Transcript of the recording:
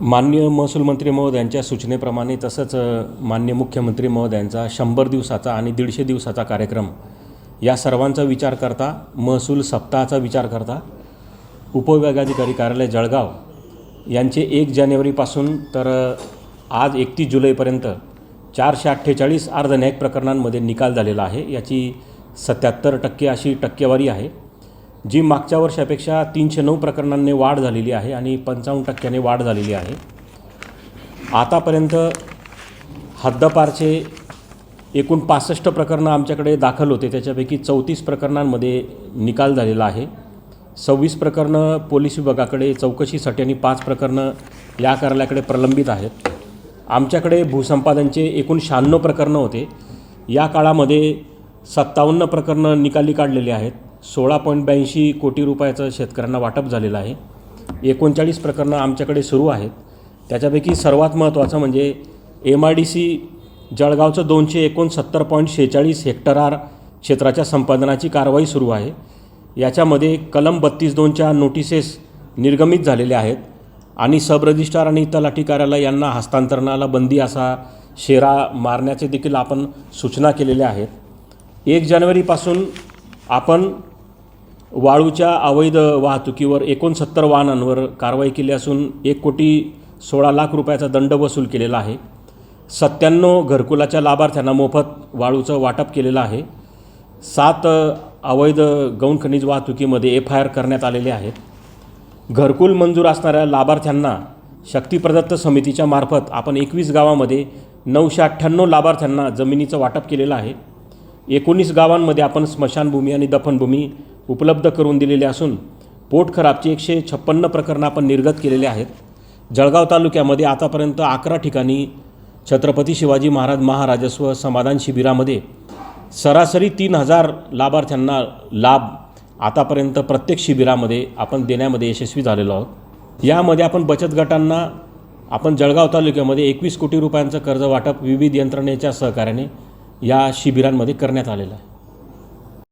माननीय महसूल मंत्री महोदयांच्या सूचनेप्रमाणे तसंच मान्य मुख्यमंत्री महोदयांचा शंभर दिवसाचा आणि दीडशे दिवसाचा कार्यक्रम. या सर्वांचा विचार करता महसूल सप्ताहाचा विचार करता उपविभागाधिकारी कार्यालय जळगाव यांचे एक जानेवारीपासून तर आज एकतीस जुलैपर्यंत चारशे अठ्ठेचाळीस अर्ध न्यायिक प्रकरणांमध्ये निकाल झालेला आहे. याची सत्याहत्तर टक्के अशी टक्केवारी आहे. जी मागच्या वर्षापेक्षा तीनशे नऊ प्रकरणांनी वाढ झालेली आहे आणि पंचावन्न टक्क्याने वाढ झालेली आहे. आतापर्यंत हद्दपारचे एकूण पासष्ट प्रकरणं आमच्याकडे दाखल होते. त्याच्यापैकी चौतीस प्रकरणांमध्ये निकाल झालेला आहे. सव्वीस प्रकरणं पोलीस विभागाकडे चौकशीसाठी आणि पाच प्रकरणं या कार्यालयाकडे प्रलंबित आहेत. आमच्याकडे भूसंपादनचे एकूण शहाण्णव प्रकरणं होते. या काळामध्ये सत्तावन्न प्रकरणं निकाली काढलेली आहेत. सोळा पॉईंट ब्याऐंशी कोटी रुपयाचं शेतकऱ्यांना वाटप झालेलं आहे. एकोणचाळीस प्रकरणं आमच्याकडे सुरू आहेत. त्याच्यापैकी सर्वात महत्त्वाचं म्हणजे एम आय डी सी जळगावचं दोनशे एकोणसत्तर पॉईंट शेहेचाळीस हेक्टरार क्षेत्राच्या संपादनाची कारवाई सुरू आहे. याच्यामध्ये कलम बत्तीस दोनच्या नोटिसेस निर्गमित झालेल्या आहेत आणि सब रजिस्ट्रार आणि तलाठी कार्यालय यांना हस्तांतरणाला बंदी असा शेरा मारण्याचे देखील आपण सूचना केलेल्या आहेत. एक जानेवारीपासून आपण वाळूच्या अवैध वाहतुकीवर एकोणसत्तर वाहनांवर कारवाई केली असून एक कोटी सोळा लाख रुपयाचा दंड वसूल केलेला आहे. सत्त्याण्णव घरकुलाच्या लाभार्थ्यांना मोफत वाळूचं वाटप केलेलं आहे. सात अवैध गौण खनिज वाहतुकीमध्ये एफ आय आर करण्यात आलेले आहेत. घरकुल मंजूर असणाऱ्या लाभार्थ्यांना शक्तिप्रदत्त समितीच्या मार्फत आपण एकवीस गावामध्ये नऊशे अठ्ठ्याण्णव लाभार्थ्यांना जमिनीचं वाटप केलेलं आहे. एकोणीस गावांमध्ये आपण स्मशानभूमी आणि दफनभूमी उपलब्ध करून दिलेले असून पोट खराबची एकशे छप्पन्न प्रकरणं आपण निर्गत केलेले आहेत. जळगाव तालुक्यामध्ये आतापर्यंत अकरा ठिकाणी छत्रपती शिवाजी महाराज महाराजस्व समाधान शिबिरामध्ये सरासरी तीन हजार लाभार्थ्यांना लाभ आतापर्यंत प्रत्येक शिबिरामध्ये आपण देण्यामध्ये यशस्वी झालेलो आहोत. यामध्ये आपण बचत गटांना आपण जळगाव तालुक्यामध्ये एकवीस कोटी रुपयांचं कर्ज वाटप विविध यंत्रणेच्या सहकार्याने या शिबिरांमध्ये करण्यात आलेलं आहे.